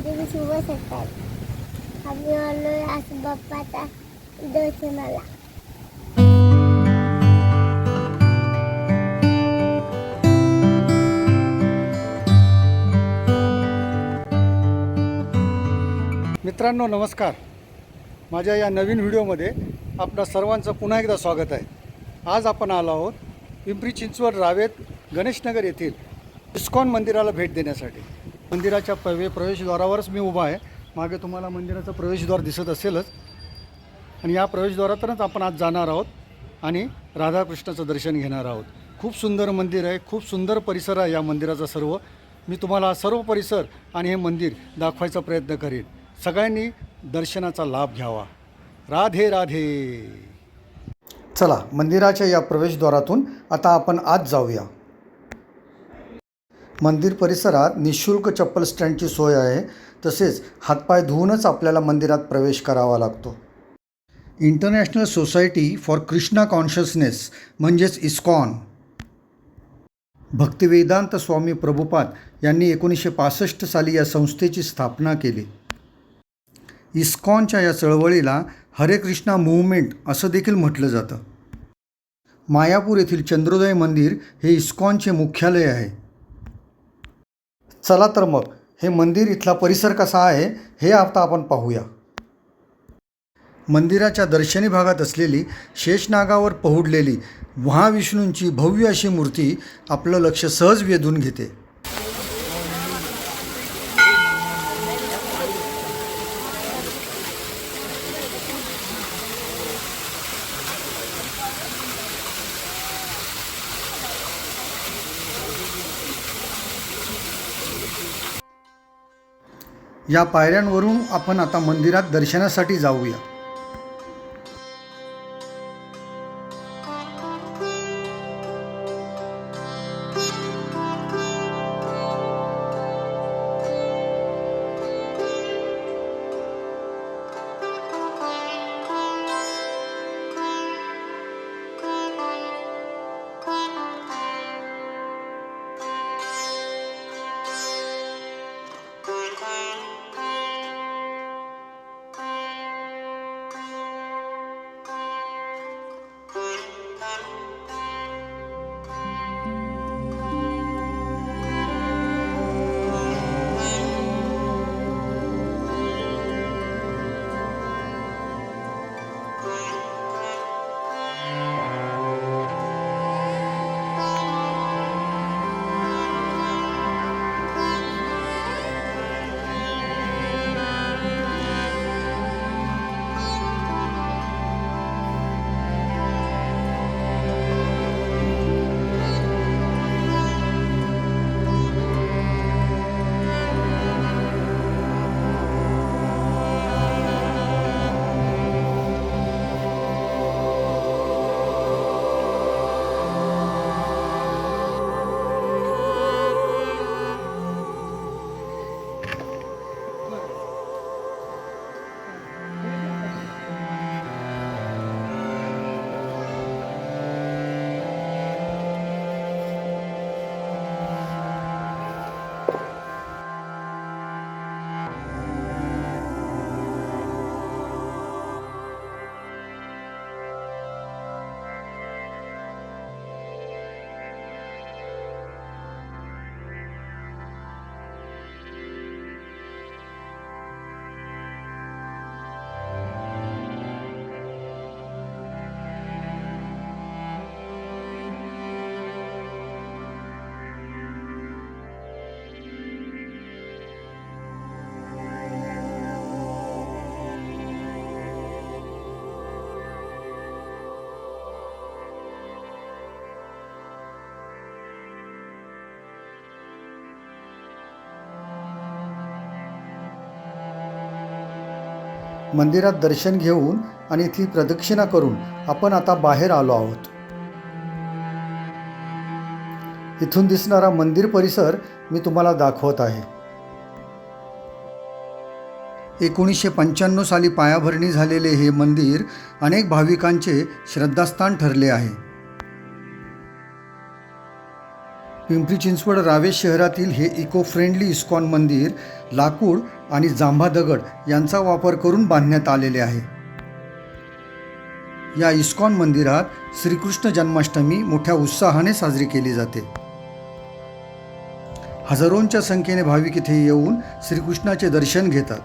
मंदिर शुभ सकाळ आम्ही आलो आज बाप्पाचा दर्शनाला मित्रांनो नमस्कार. माझ्या या नवीन व्हिडिओमध्ये आपलं सर्वांचं पुन्हा एकदा स्वागत आहे. आज आपण आलो आहोत पिंपरी चिंचवड रावेत गणेशनगर येथील इस्कॉन मंदिराला भेट देण्यासाठी. मंदिराच्या प्रवे प्रवेशद्वारावरच मी उभा आहे. मागे तुम्हाला मंदिराचं प्रवेशद्वार दिसत असेलच. आणि या प्रवेशद्वारातूनच आपण आज जाणार आहोत आणि राधाकृष्णाचं दर्शन घेणार आहोत. खूप सुंदर मंदिर आहे खूप सुंदर परिसर आहे या मंदिराचा सर्व. मी तुम्हाला सर्व परिसर आणि हे मंदिर दाखवायचा प्रयत्न करेन. सगळ्यांनी दर्शनाचा लाभ घ्यावा. राधे राधे. चला मंदिराच्या या प्रवेशद्वारातून आता आपण आज जाऊया. मंदिर परिसरात निशुल्क चप्पल स्टँडची सोय आहे तसेच हातपाय धुवूनच आपल्याला मंदिरात प्रवेश करावा लागतो. International Society for Krishna Consciousness म्हणजेच इस्कॉन. भक्तिवेदांत स्वामी प्रभुपाद यांनी एकोणीसशे पासष्ट साली या संस्थेची स्थापना केली. इस्कॉनच्या या चळवळीला हरे कृष्णा मूवमेंट असं देखील म्हटलं जातं. मायापूर येथील चंद्रोदय मंदिर हे इस्कॉनचे मुख्यालय आहे. चला तर मग हे मंदिर इथला परिसर कसा आहे हे आता आपण पाहूया. मंदिराच्या दर्शनी भागात असलेली शेषनागावर पहुडलेली महाविष्णूंची भव्य अशी मूर्ती आपलं लक्ष सहज वेधून घेते. या पायऱ्यांवरून आपण आता मंदिरात दर्शनासाठी जाऊया. मंदिरात दर्शन घेऊन आणि इथली प्रदक्षिणा करून आपण आता बाहेर आलो आहोत. इथून दिसणारा मंदिर परिसर मी तुम्हाला दाखवत आहे. एकोणीसशे पंच्याण्णव साली पायाभरणी झालेले हे मंदिर अनेक भाविकांचे श्रद्धास्थान ठरले आहे. पिंपरी चिंचवड रावे शहरातील हे इको फ्रेंडली इस्कॉन मंदिर लाकूड आणि जांभा दगड यांचा वापर करून बांधण्यात आलेले आहे. या इस्कॉन मंदिरात श्रीकृष्ण जन्माष्टमी मोठ्या उत्साहाने साजरी केली जाते. हजारोंच्या संख्येने भाविक इथे येऊन श्रीकृष्णाचे दर्शन घेतात.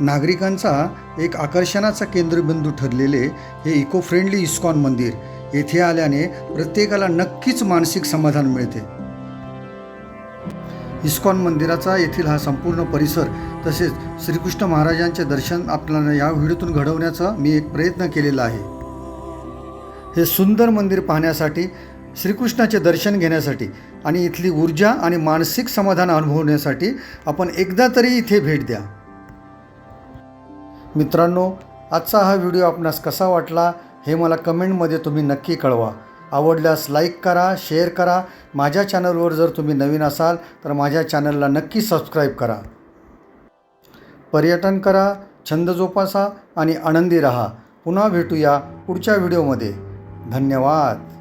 नागरिकांचा एक आकर्षणाचा केंद्रबिंदू ठरलेले हे इको फ्रेंडली इस्कॉन मंदिर येथे आल्याने प्रत्येकाला नक्कीच मानसिक समाधान मिळते. इस्कॉन मंदिराचा येथील हा संपूर्ण परिसर तसेच श्रीकृष्ण महाराजांचे दर्शन आपल्याला या व्हिडिओतून घडवण्याचा मी एक प्रयत्न केलेला आहे. हे सुंदर मंदिर पाहण्यासाठी श्रीकृष्णाचे दर्शन घेण्यासाठी आणि इथली ऊर्जा आणि मानसिक समाधान अनुभवण्यासाठी आपण एकदा तरी इथे भेट द्या. मित्रांनो आजचा हा व्हिडिओ आपणास कसा वाटला हे मला कमेंटमध्ये तुम्ही नक्की कळवा. आवडल्यास लाईक करा शेअर करा. माझ्या चॅनलवर जर तुम्ही नवीन असाल तर माझ्या चॅनलला नक्की सबस्क्राईब करा. पर्यटन करा छंद जोपासा आणि आनंदी रहा. पुन्हा भेटूया पुढच्या व्हिडिओमध्ये धन्यवाद.